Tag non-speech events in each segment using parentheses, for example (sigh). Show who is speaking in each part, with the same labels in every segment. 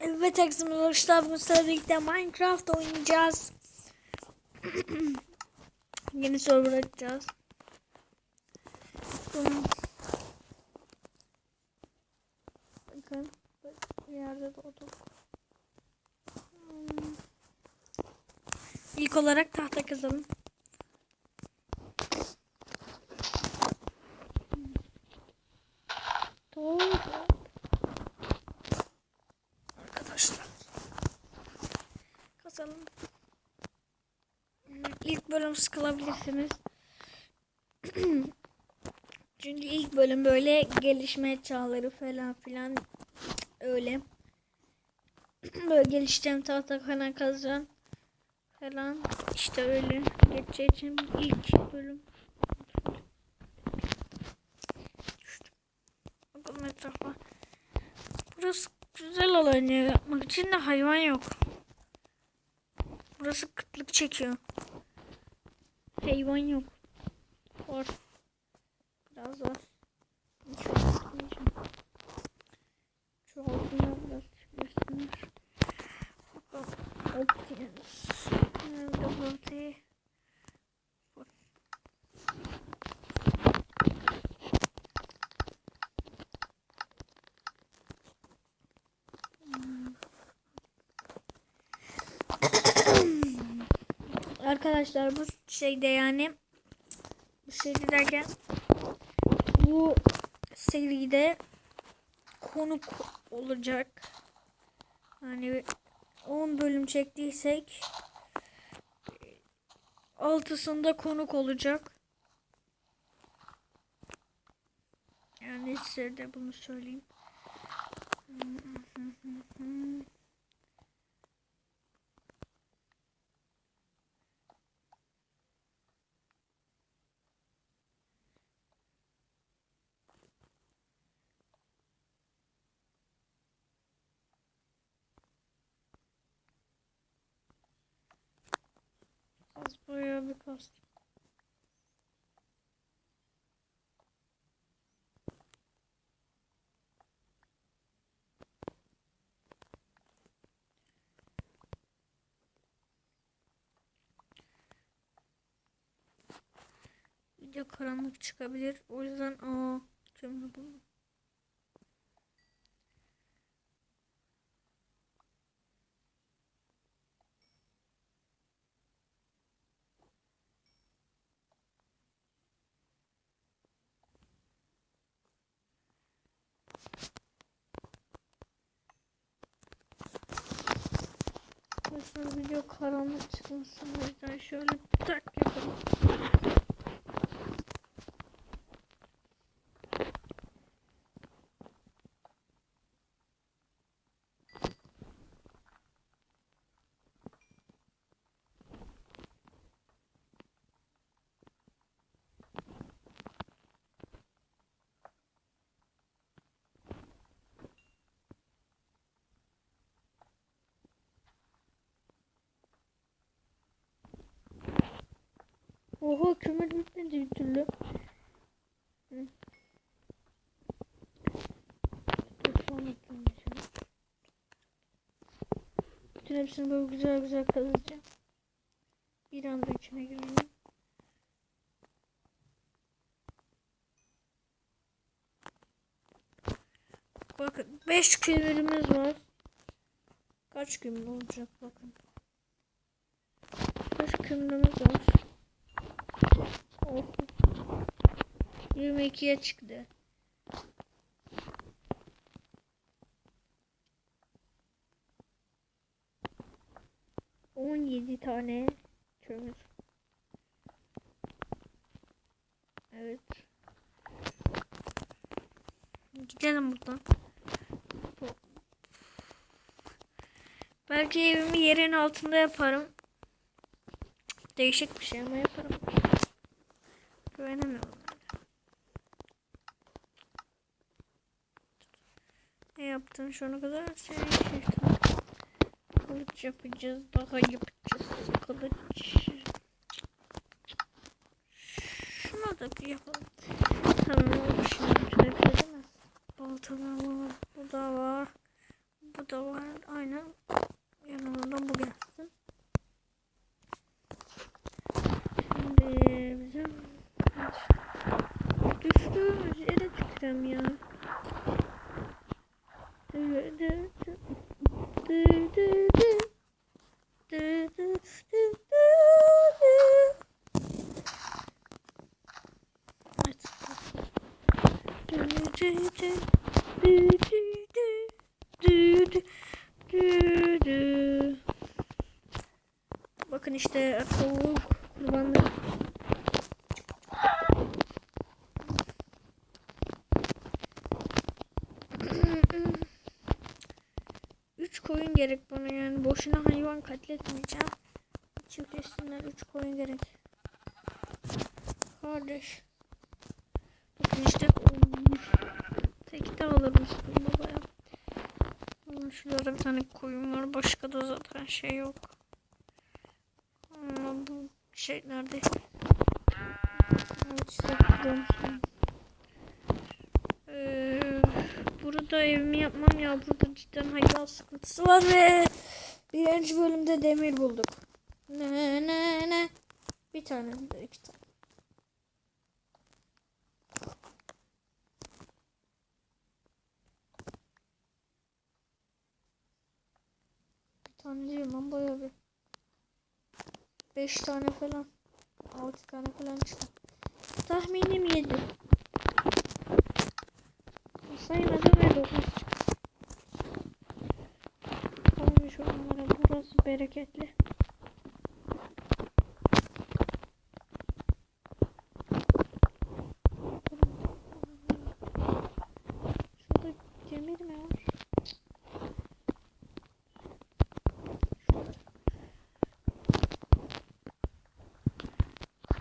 Speaker 1: Evet arkadaşlar bugün sizlerle birlikte Minecraft oynayacağız. (clears throat) Yeni server açacağız. Bakın bir yerde doğduk. Hmm. İlk olarak tahta kazalım. Doğru. Arkadaşlar. Kazalım. Hmm, İlk bölüm sıkılabilirsiniz. (clears throat) Çünkü ilk bölüm böyle gelişme çağları falan filan öyle. (clears throat) Böyle gelişeceğim tahta falan kazacağım falan işte öyle geçeceği için ilk bölüm. Bakalım etrafa. Burası güzel alan ya. Yapmak için de hayvan yok. Burası kıtlık çekiyor. Hayvan yok. Var. Biraz var. Çok sıkmayacağım. Çoğaltınlar biraz çıkıyorsunlar. Bakalım. Optimus. Nerede? Bak. Arkadaşlar bu şeyde yani bu şeyde derken bu seride konuk olacak. Hani 10 bölüm çektiysek altısında konuk olacak. Yani size de bunu söyleyeyim. Kastım. Video karanlık çıkabilir. O yüzden aa kömür buldum. Mesela video karanlık çıkmasın o yüzden şöyle tak yapalım. Oha kömür bitmedi bir türlü. Hı. Kullanacağım. Bütün hepsini böyle güzel güzel kazacağım. Bir anda içine gireceğim. Bakın 5 kömürümüz var. Kaç kömür olacak bakın. 5 kömürümüz var. 22'ye çıktı. On yedi tane kömür. Evet. Gidelim buradan. Bu- Belki evimi yerin altında yaparım. Değişik bir şey ama yaparım. Güvenemiyorum. Ne yaptın şuna kadar? Şey, şey, Kılıç yapacağız. Daha yapacağız. Kılıç. Şuna da bir yapalım. Tamam şimdi. Şöyle bir şey? Baltalar var. Bu da var. Bu da var. Aynen. Yanına bu gelsin. Şimdi bizim düştüğümüz yere tükürem ya. Bakın işte tavuk gerek bana yani boşuna hayvan katletmeyeceğim. Çift üstünden üç koyun gerek. Kardeş. Bakın işte olmuş. Tek de alırım sıkılma baya. Ama Şurada bir tane koyun var. Başka da zaten şey yok. Ama bu şey nerede? Evet işte. Ee, burada evimi yapmam ya. Burada cidden hayvan sıkıntısı var ve birinci bölümde demir bulduk. Ne ne ne. Bir tane, iki tane. Bir tane değil lan bayağı bir. Beş tane falan. Altı tane falan çıktı. Tahminim yedi. Saymadım ve dokuz çıktı. Tamam şu onlara burası bereketli. Şurada demir mi var?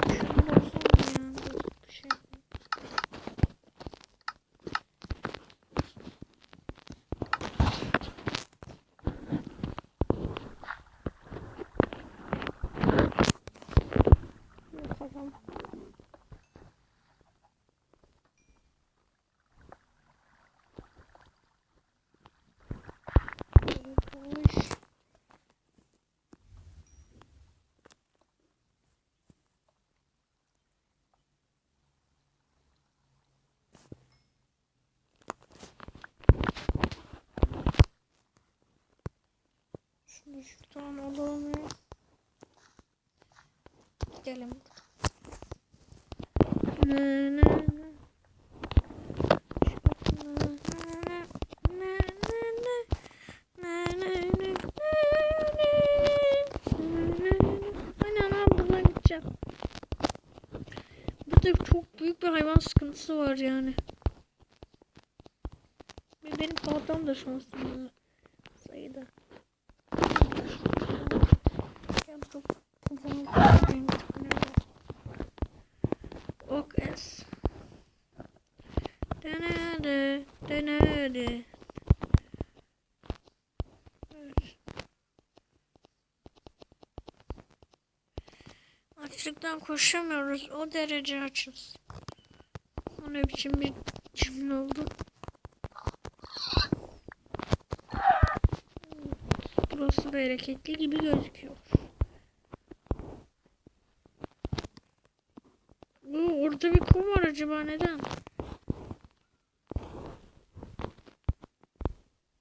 Speaker 1: Şunu baksana ya. Bu şey. Bakalım. Boş. Şunu şuradan alalım. Gidelim. Ne ne ne. Burada çok büyük bir hayvan sıkıntısı var yani. Benim paltam da şanslı sayıda. Nerede? Ok es. Denedi, denedi. Açlıktan koşamıyoruz. O derece açız. O ne biçim bir cümle oldu. Burası bereketli gibi gözüküyor. Bu orada bir kum var acaba neden?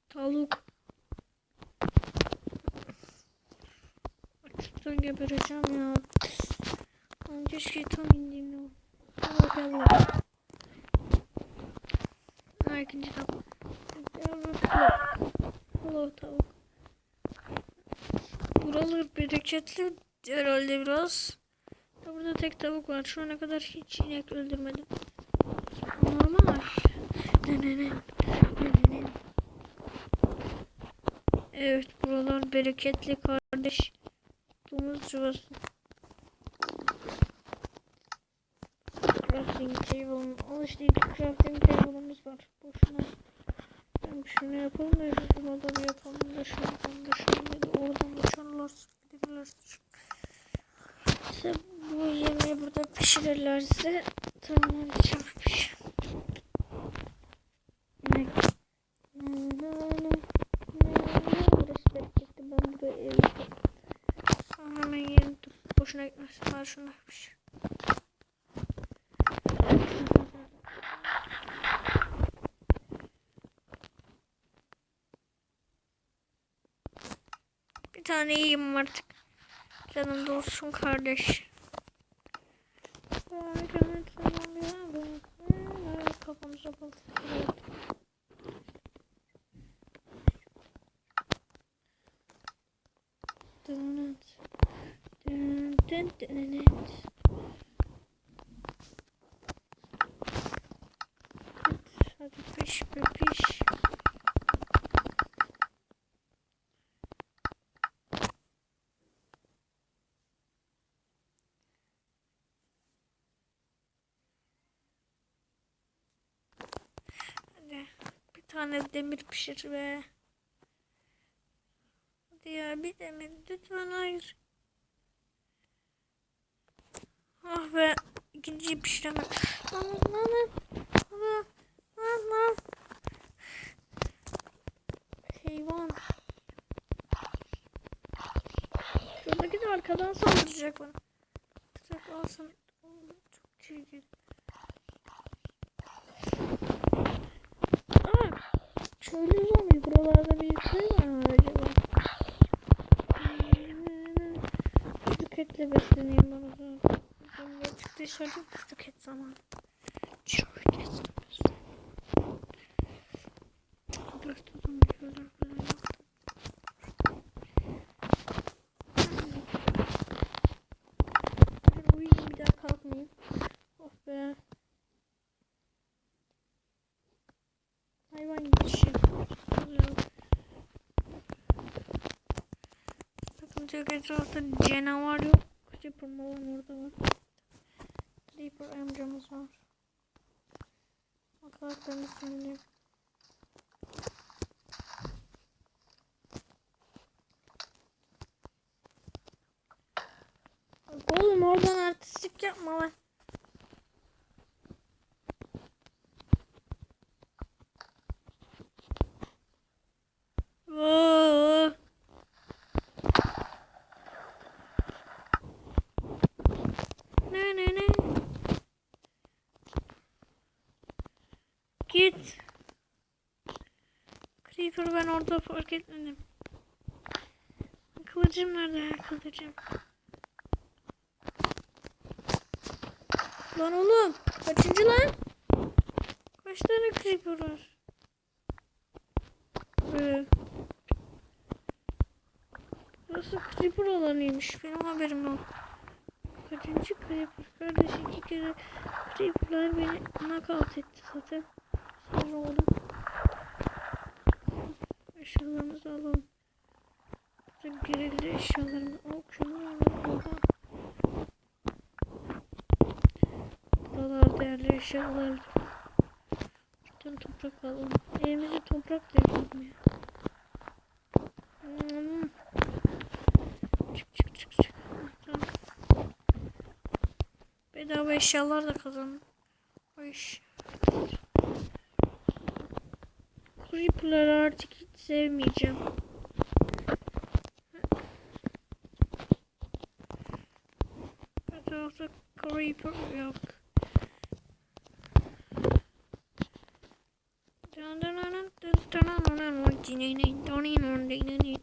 Speaker 1: Tavuk. Açlıktan gebereceğim ya. Lan keşke tam indiğimde ol. Allah Allah. Ha ikinci tavuk. Allah tavuk. Buralar bereketli herhalde biraz. Burada tek tavuk var. Şu ana kadar hiç inek öldürmedim. Normal. Evet buralar bereketli kardeş. Domuz yuvası. Crafting table. Al işte crafting table'ımız var. Boşuna. Ben şunu yapalım da da bir yapalım da şunu yapalım da şunu da oradan uçarlarsa gidebilirler. İşte bu yemeği burada pişirirlerse tırnağım çarpmış. Boşuna gitmesin. Var şuna yapmış. Bir tane yiyeyim artık. Canım dolsun kardeş. Kafamıza. Dınıt. Dın dın dınıt. Hadi piş be piş. Hadi bir tane demir pişir. Hadi ya bir demir lütfen hayır. Ah be ikinciyi lan lan lan lan lan. Hayvan. Şuradaki de arkadan saldıracak bana. Tuzak alsın. Çok çirkin. Aa, şöyle zombi buralarda bir şey var mı acaba? Küçük etle besleneyim bana. Zombi çıktı dışarıda küçük et zamanı. Küçük et Başta zombiler falan yok. Hadi uyuyayım bir daha kalkmayayım. Of be. Hayvan gidişi. Oluyor. Yok etrafta canavar yok. Creeper falan orada var. Creeper amcamız var. Bakalım şimdi. Oğlum oradan artistlik yapma lan. Oo. Ne ne ne? Git. Creeper ben orada fark etmedim. Kılıcım nerede ya kılıcım? Lan oğlum kaçıncı lan? Kaç tane creeper var? Ee, burası creeper alanıymış. Benim haberim yok. Kaçıncı creeper? Kardeş iki kere creeperlar beni knockout etti zaten. Sonra oğlum. Eşyalarımızı alalım. Gerekli eşyalarımı al. Şunu alalım. Buralar değerli eşyalar. Şuradan toprak alalım. Evimizi toprak yapalım ya. Hmm. Çık çık çık çık. Bedava eşyalar da kazandım. O iş. Creeper'ları artık hiç sevmeyeceğim. Etrafta Creeper yok. Bir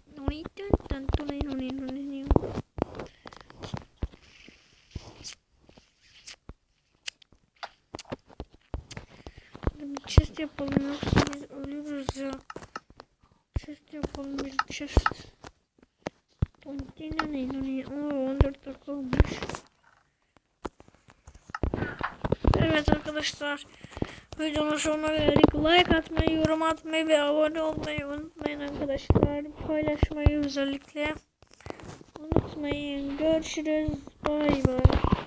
Speaker 1: chest yapalım yoksa biz ölürüz ya. Chest yapalım bir chest. Oo 14 dakika olmuş. Evet arkadaşlar. Videonun sonuna geldik. Like atmayı, yorum atmayı ve abone olmayı unutmayın arkadaşlar. Paylaşmayı özellikle unutmayın. Görüşürüz. Bay bay.